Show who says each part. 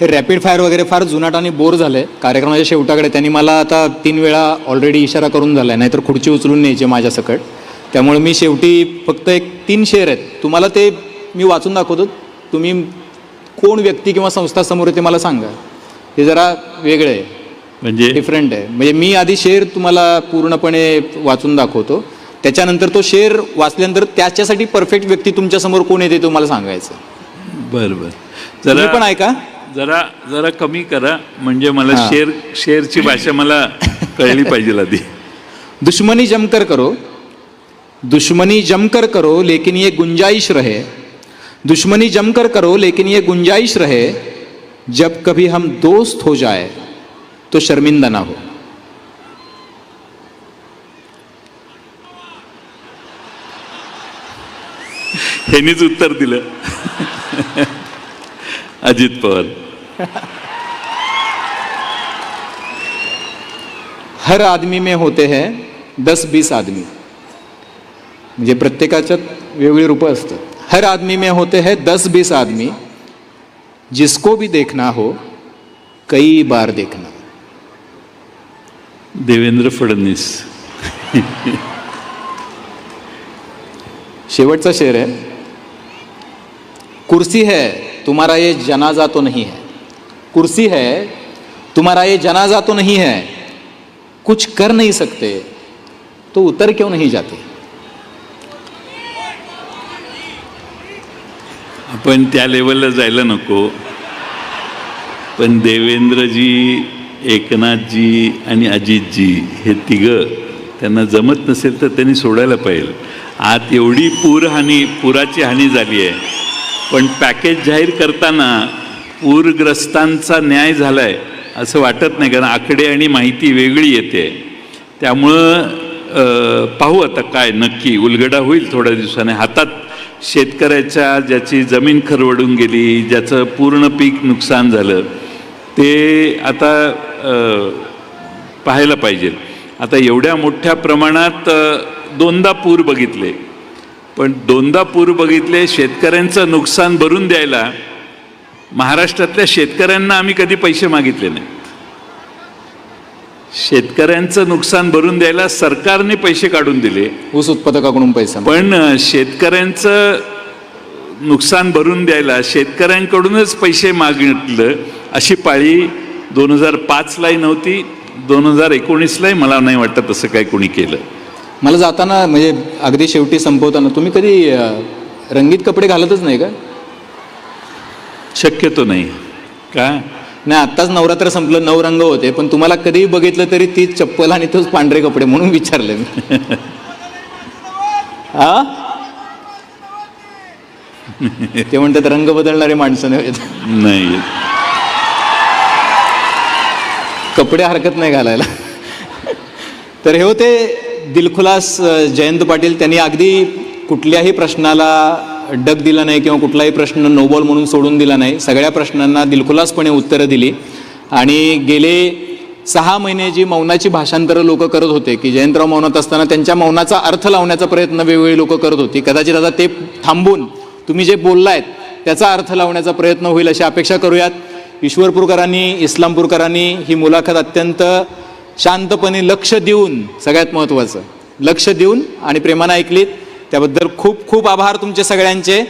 Speaker 1: हे rapid fire वगैरे फार जुनाट आणि बोर झालं आहे कार्यक्रमाच्या शेवटाकडे त्यांनी मला आता तीन वेळा ऑलरेडी इशारा करून झाला आहे नाहीतर खुर्ची उचलून न्यायची माझ्यासकट त्यामुळे मी शेवटी फक्त एक तीन शेअर आहेत. तुम्हाला ते मी वाचून दाखवतो. तुम्ही कोण व्यक्ती किंवा संस्था समोर आहे ते मला सांगा. हे जरा वेगळं आहे.
Speaker 2: म्हणजे?
Speaker 1: डिफरंट आहे. म्हणजे मी आधी शेअर तुम्हाला पूर्णपणे वाचून दाखवतो. त्याच्यानंतर तो शेअर वाचल्यानंतर त्याच्यासाठी परफेक्ट व्यक्ती तुमच्यासमोर कोण येते तुम्हाला सांगायचं.
Speaker 2: बर बर.
Speaker 1: तुम्ही पण ऐका.
Speaker 2: जरा जरा कमी करा. म्हणजे मला. शेर शेरची भाषा मला कळली पाहिजे आधी.
Speaker 1: दुश्मनी जमकर करो. दुश्मनी जमकर करो लेकिन ये गुंजाइश रहे. दुश्मनी जमकर करो लेकिन ये गुंजाइश रहे. जब कभी हम दोस्त हो जाए तो शर्मिंदा ना हो।
Speaker 2: ह्यांनीच उत्तर दिलं. अजित पवार.
Speaker 1: हर आदमी में होते हैं दस बीस आदमी। म्हणजे प्रत्येकाच्यात वेगळी रूपं असतात हर आदमी में होते हैं दस बीस आदमी। जिसको भी देखना हो कई बार देखना।
Speaker 2: देवेंद्र फडणवीस।
Speaker 1: शेवटचा शेर है। कुर्सी है तुम्हारा ये जनाजा तो नहीं है। कुर्सी है तुम्हारा ये जनाजा तो नहीं है कुछ कर नहीं सकते तो उतर क्यों नहीं जाते?
Speaker 2: आपण त्या लेवलला जायला नको. पण देवेंद्रजी एकनाथजी आणि अजितजी हे तिघं त्यांना जमत नसेल तर त्यांनी सोडायला पाहिजे. आत एवढी पूरहानी पुराची हानी झाली आहे. पण पॅकेज जाहीर करताना पूरग्रस्तांचा न्याय झाला आहे असं वाटत नाही कारण आकडे आणि माहिती वेगळी येते. त्यामुळं पाहू आता काय नक्की. उलगडा होईल थोड्या दिवसाने. हातात शेतकऱ्याच्या ज्याची जमीन खरवडून गेली ज्याचं पूर्ण पीक नुकसान झालं ते आता पाहायला पाहिजे. आता एवढ्या मोठ्या प्रमाणात दोनदा पूर बघितले. पण दोनदा पूर बघितले शेतकऱ्यांचं नुकसान भरून द्यायला महाराष्ट्रातल्या शेतकऱ्यांना आम्ही कधी पैसे मागितले नाही. शेतकऱ्यांचं नुकसान भरून द्यायला सरकारने पैसे काढून दिले.
Speaker 1: ऊस उत्पादकाकडून पैसा
Speaker 2: पण शेतकऱ्यांचं नुकसान भरून द्यायला शेतकऱ्यांकडूनच पैसे मागितलं अशी पाळी दोन हजार पाचलाही नव्हती. दोन हजार एकोणीसलाही मला नाही वाटत तसं काय कोणी केलं.
Speaker 1: मला जाताना म्हणजे अगदी शेवटी संपवताना तुम्ही कधी रंगीत कपडे घालतच नाही का?
Speaker 2: शक्यतो नाही. का
Speaker 1: नाही आत्ताच नवरात्र संपलं नऊ रंग होते पण तुम्हाला कधीही बघितलं तरी ती चप्पल आणि तोच पांढरे कपडे म्हणून विचारले मी हा ते म्हणतात रंग बदलणारे माणसं नाही
Speaker 2: नाही.
Speaker 1: कपडे हरकत नाही घालायला. तर हे होते दिलखुलास जयंत पाटील. त्यांनी अगदी कुठल्याही प्रश्नाला डग दिला नाही किंवा कुठलाही प्रश्न नोबॉल म्हणून सोडून दिला नाही. सगळ्या प्रश्नांना दिलखुलासपणे उत्तरं दिली. आणि गेले सहा महिने जी मौनाची भाषांतरं लोक करत होते की जयंतराव मौनात असताना त्यांच्या मौनाचा अर्थ लावण्याचा प्रयत्न वेगवेगळी लोक करत होती. कदाचित आता ते थांबून तुम्ही जे बोललायत त्याचा अर्थ लावण्याचा प्रयत्न होईल अशी अपेक्षा करूयात. ईश्वरपूरकरांनी इस्लामपूरकरांनी ही मुलाखत अत्यंत शांतपणे लक्ष देऊन सगळ्यात महत्त्वाचं लक्ष देऊन आणि प्रेमानं ऐकलीत. त्याबद्दल खूप खूप आभार तुमचे सगळ्यांचे.